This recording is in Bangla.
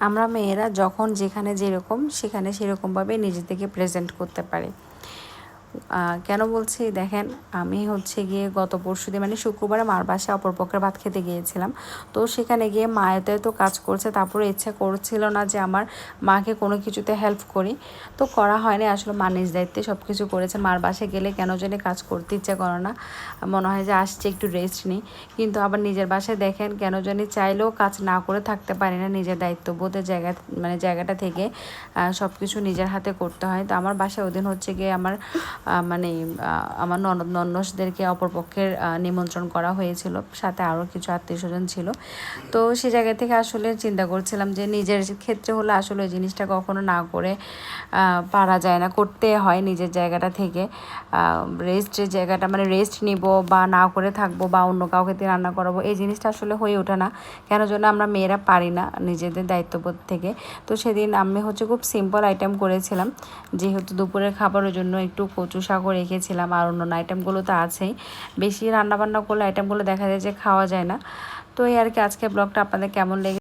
আমরা মেয়েরা যখন যেখানে যেরকম সেখানে সেরকমভাবে নিজেদেরকে প্রেজেন্ট করতে পারি। কেন বলছি? দেখেন, আমি হচ্ছে গিয়ে গত পরশু দিন মানে শুক্রবারে মার বাসায় অপরপক্ষের ভাত খেতে গিয়েছিলাম। তো সেখানে গিয়ে মায়েতে তো কাজ করছে, তারপরে ইচ্ছা করছিল না যে আমার মাকে কোনো কিছুতে হেল্প করি। তো করা হয়নি, আসলে মা নিজ দায়িত্বে সব কিছু করেছে। মার বাসায় গেলে কেন জানি কাজ করতে ইচ্ছা করে না। মনে হয় যে আসছে, একটু রেস্ট নিই। কিন্তু আবার নিজের বাসায় দেখেন, কেন জানি চাইলেও কাজ না করে থাকতে পারি না নিজের দায়িত্ববোধের জায়গা মানে জায়গাটা থেকে সব কিছু নিজের হাতে করতে হয়। তো আমার বাসায় ওদিন হচ্ছে গিয়ে আমার মানে আমার ননদ নন্নসদেরকে অপরপক্ষের নিমন্ত্রণ করা হয়েছিল। সাথে আরও কিছু আত্মীয় স্বজন ছিল। তো সে জায়গা থেকে আসলে চিন্তা করছিলাম যে নিজের ক্ষেত্রে হলে আসলে ওই জিনিসটা কখনো না করে পারা যায় না, করতে হয় নিজের জায়গাটা থেকে। রেস্টের জায়গাটা মানে রেস্ট নিব বা না করে থাকব বা অন্য কাউকে দিয়ে রান্না করাবো, এই জিনিসটা আসলে হয়ে ওঠে না। কেন জন্য আমরা মেয়েরা পারি না নিজেদের দায়িত্ববোধ থেকে। তো সেদিন আমি হচ্ছে খুব সিম্পল আইটেম করেছিলাম। যেহেতু দুপুরের খাবারের জন্য একটু কচু শাকও রেখেছিলাম আর অন্য আইটেমগুলো তো আছেই। বেশি রান্নাবান্না করলে আইটেমগুলো দেখা যায় যে খাওয়া যায় না। তো এই আর কি আজকে ব্লগটা আপনাদের কেমন লেগে